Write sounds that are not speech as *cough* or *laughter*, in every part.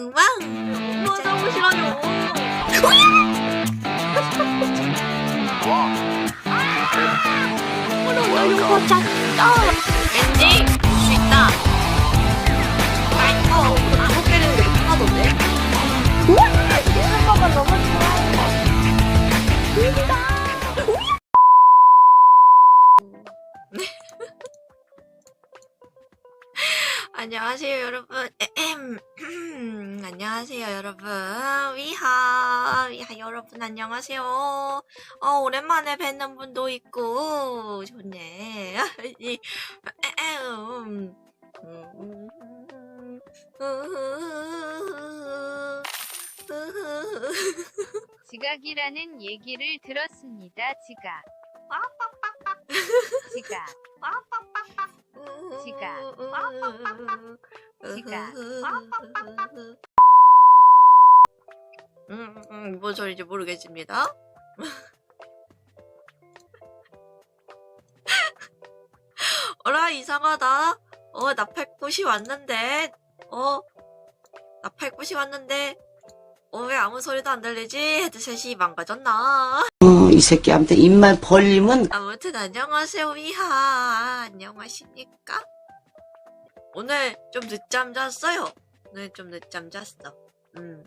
뭉망 엄마 사무실하뇨. 어머나 이거 잤다. 엔딩 수 있다. 아이고 아무 때리는 게 이상하던데? 생각가 너무 좋아요. 안녕하세요 여러분. 에헴. 안녕하세요 여러분 위하 위하 여러분 안녕하세요 어 오랜만에 뵙는 분도 있고 좋네. *laughs* 지각이라는 얘기를 들었습니다. 지각. 지각. 지각. 지각. 음, 음, 뭔 소리인지 모르겠습니다. *laughs* 어라, 이상하다. 어, 나 팔꽃이 왔는데, 어, 나 팔꽃이 왔는데, 어, 왜 아무 소리도 안 들리지? 헤드셋이 망가졌나? 어, 이 새끼한테 입만 벌리면 아무튼 안녕하세요 위하 안녕하십니까? 오늘 좀 늦잠 잤어요 오늘 좀 늦잠 잤어 음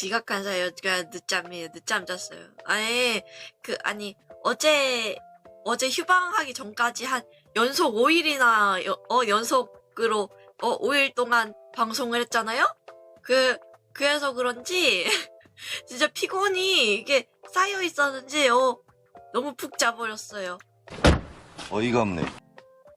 지각한 사이가 늦잠이에요 늦잠 잤어요 아니 그 아니 어제 어제 휴방하기 전까지 한 연속 5일이나 어 연속으로 어 5일 동안 방송을 했잖아요 그 그래서 그런지 *laughs* 진짜 피곤이 이게 쌓여 있었는지 어 너무 푹 자버렸어요. 어이가 없네.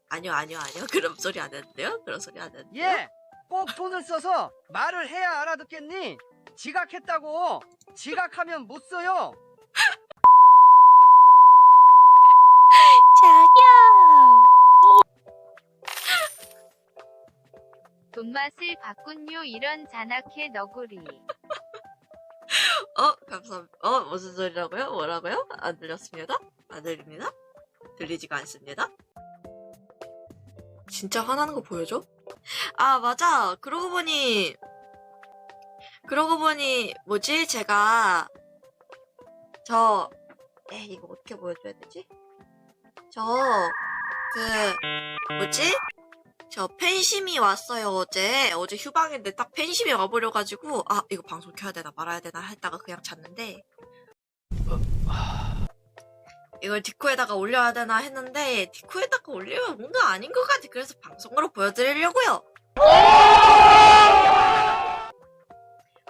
아니요, 아니요, 아니요. 그런 소리 안 했는데요? 그런 소리 안 했는데요? 예, 꼭 돈을 써서 말을 해야 알아듣겠니? 지각했다고. 지각하면 못 써요. 자기야! 돈맛을 바꾼요 이런 잔악해 너구리. 어, 감사합니다. 어, 무슨 소리라고요? 뭐라고요? 안 들렸습니다? 안 들립니다? 들리지가 않습니다? 진짜 화나는 거 보여줘? 아, 맞아. 그러고 보니, 그러고 보니, 뭐지? 제가, 저, 에, 이거 어떻게 보여줘야 되지? 저, 그, 뭐지? 저 팬심이 왔어요 어제 어제 휴방인데 딱 팬심이 와버려가지고 아 이거 방송 켜야 되나 말아야 되나 했다가 그냥 잤는데 이걸 디코에다가 올려야 되나 했는데 디코에다가 올리면 뭔가 아닌 것 같아 그래서 방송으로 보여드리려고요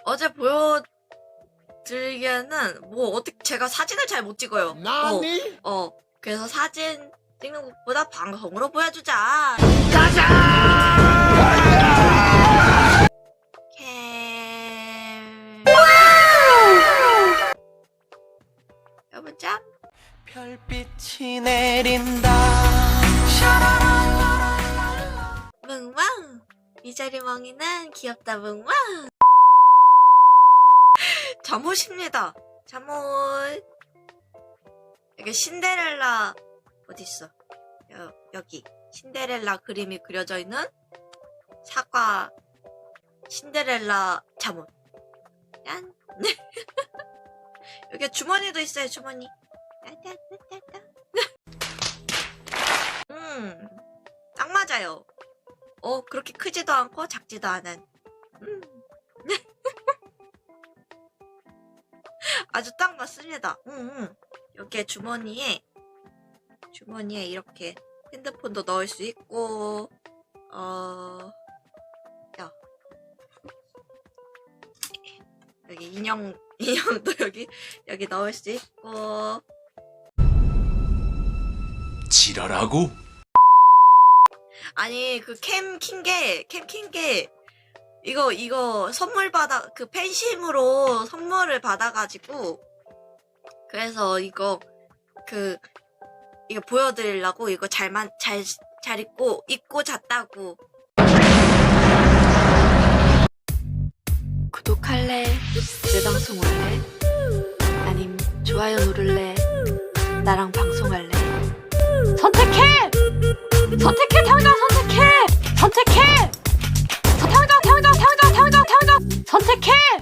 어제 보여드리기에는 뭐 어떻게 제가 사진을 잘 못 찍어요 나니? 어, 어 그래서 사진 찍는 것보다 방송으로 보여주자 캠. 짱. 별빛이 내린다. 뭉망. 이 자리 멍이는 귀엽다 뭉망. 잠옷입니다. 잠옷. 여기 신데렐라 어디 있어? 여, 여기 신데렐라 그림이 그려져 있는 사과 신데렐라 잠옷. 짠. *laughs* 여기 주머니도 있어요, 주머니. *laughs* 음, 딱 맞아요. 어, 그렇게 크지도 않고 작지도 않은. 음. 아주 딱 맞습니다. 음, 음. 여기에 주머니에, 주머니에 이렇게 핸드폰도 넣을 수 있고, 어, 야. 여기 인형, *laughs* 인형도 여기, 여기 넣을 수 있고, 지랄하고? 아니 그 캠 킨 게 캠 킨 게 이거 이거 선물 받아 그 팬심으로 선물을 받아가지고 그래서 이거 그 이거 보여드리려고 이거 잘만 잘 잘 입고 입고 잤다고 구독할래 내 방송 올래 아님 좋아요 누를래 나랑 방송할래 선택해. 선택해 당장 선택해. 선택해. can't!